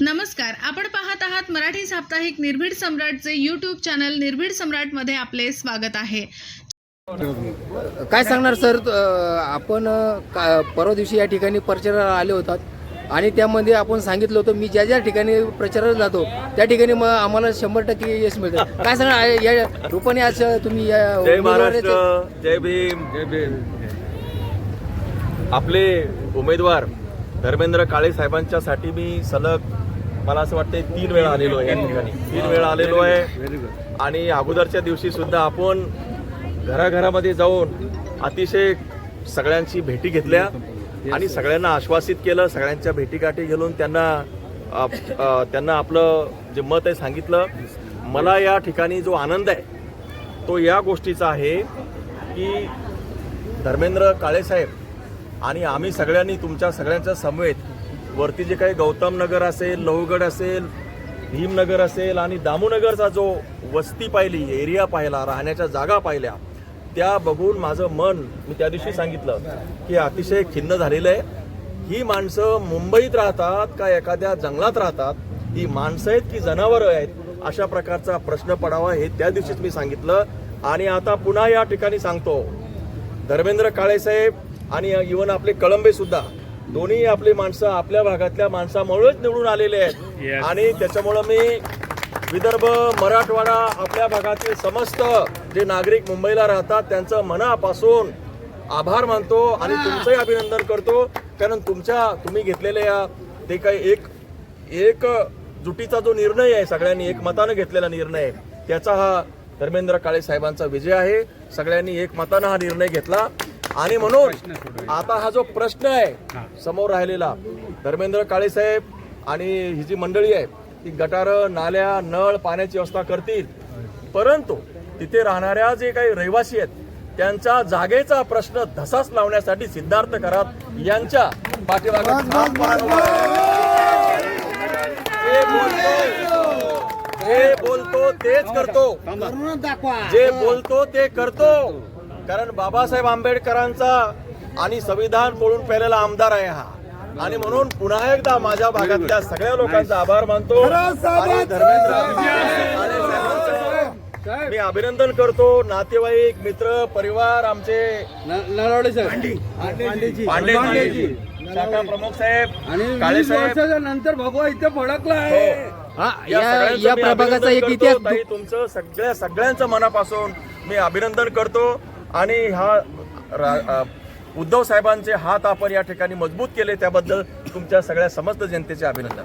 नमस्कार आपण पाहत आहात मराठी साप्ताहिक निर्भीड सम्राटचे यूट्यूब चॅनल निर्भीड सम्राटमध्ये आपले स्वागत आहे. काय सांगणार सर? आपण का- परवा दिवशी या ठिकाणी प्रचाराला आले होतात आणि त्यामध्ये आपण सांगितलं होतं मी ज्या ज्या ठिकाणी प्रचाराला जातो त्या ठिकाणी मग आम्हाला शंभर टक्के यश मिळतं. काय सांगणार आ- या रूपाने आज तुम्ही या जय उमेदवाराचे- जय भीम. जय भीम. आपले उमेदवार धर्मेंद्र काळे साहेबांच्या साठी मी सलग मला असं वाटतं तीन वेळा आलेलो आहे या ठिकाणी. तीन वेळा आलेलो आहे. आणि अगोदरच्या दिवशी सुद्धा आपण घराघरामध्ये जाऊन अतिशय सगळ्यांची भेटी घेतल्या आणि सगळ्यांना आश्वासित केलं सगळ्यांच्या भेटीगाठी घेऊन त्यांना त्यांना आपलं जे मत आहे सांगितलं. मला या ठिकाणी जो आनंद आहे तो या गोष्टीचा आहे की धर्मेंद्र काळेसाहेब आणि आम्ही सगळ्यांनी तुमच्या सगळ्यांच्या समवेत वरती जे काही गौतम नगर असेल लोहगड असेल भीमनगर असेल आणि दामोनगरचा जो वस्ती पाहिली एरिया पाहिला राहण्याच्या जागा पाहिल्या त्या बघून माझं मन मी त्या दिवशी सांगितलं की अतिशय खिन्न झालेलं आहे. ही माणसं मुंबईत राहतात का एखाद्या जंगलात राहतात? ही माणसं आहेत की जनावरं आहेत? अशा प्रकारचा प्रश्न पडावा हे त्या दिवशीच मी सांगितलं. आणि आता पुन्हा या ठिकाणी सांगतो. धर्मेंद्र काळेसाहेब आणि इवन आपले कळंबे सुद्धा दोन्ही आपली माणसं आपल्या भागातल्या माणसामुळेच निवडून आलेले आहेत. आणि त्याच्यामुळं मी विदर्भ मराठवाडा आपल्या भागातील समस्त जे नागरिक मुंबईला राहतात त्यांचं मनापासून आभार मानतो आणि तुमचंही अभिनंदन करतो. कारण तुमच्या तुम्ही घेतलेल्या या ते काही एक एक जुटीचा जो निर्णय आहे सगळ्यांनी एक मतानं घेतलेला निर्णय त्याचा हा धर्मेंद्र काळे साहेबांचा विजय आहे. सगळ्यांनी एक मतानं हा निर्णय घेतला. आणि म्हणून आता हा जो प्रश्न आहे समोर राहिलेला धर्मेंद्र काळे साहेब आणि ही जी मंडळी आहे ती गटार नाल्या नळ पाण्याची व्यवस्था करतील. परंतु तिथे राहणाऱ्या जे काही रहिवासी आहेत त्यांच्या जागेचा प्रश्न धसास लावण्यासाठी सिद्धार्थ करात यांच्या पाठीमागे बोलतो तेच करतो. जे बोलतो ते करतो. कारण बाबासाहेब आंबेडकरांचा आणि संविधान पळून पेलेला आमदार आहे हा. आणि म्हणून पुन्हा एकदा माझ्या भागातल्या सगळ्या लोकांचा आभार मानतो. आणि धर्मेंद्र मी अभिनंदन करतो. नातेवाईक मित्र परिवार आमचे पांडेजी. शाखा प्रमुख साहेब काळे साहेब. नंतर भगवा इथे फडकला आहे. हो. हा, या प्रभागाचा एक. इतिहास तुमचं सगळ्या सगळ्यांचं मनापासून मी अभिनंदन करतो. आणि हा रा- उद्धव साहेबांचे हात आपण या ठिकाणी मजबूत केले त्याबद्दल तुमच्या सगळ्या समस्त जनतेचे अभिनंदन.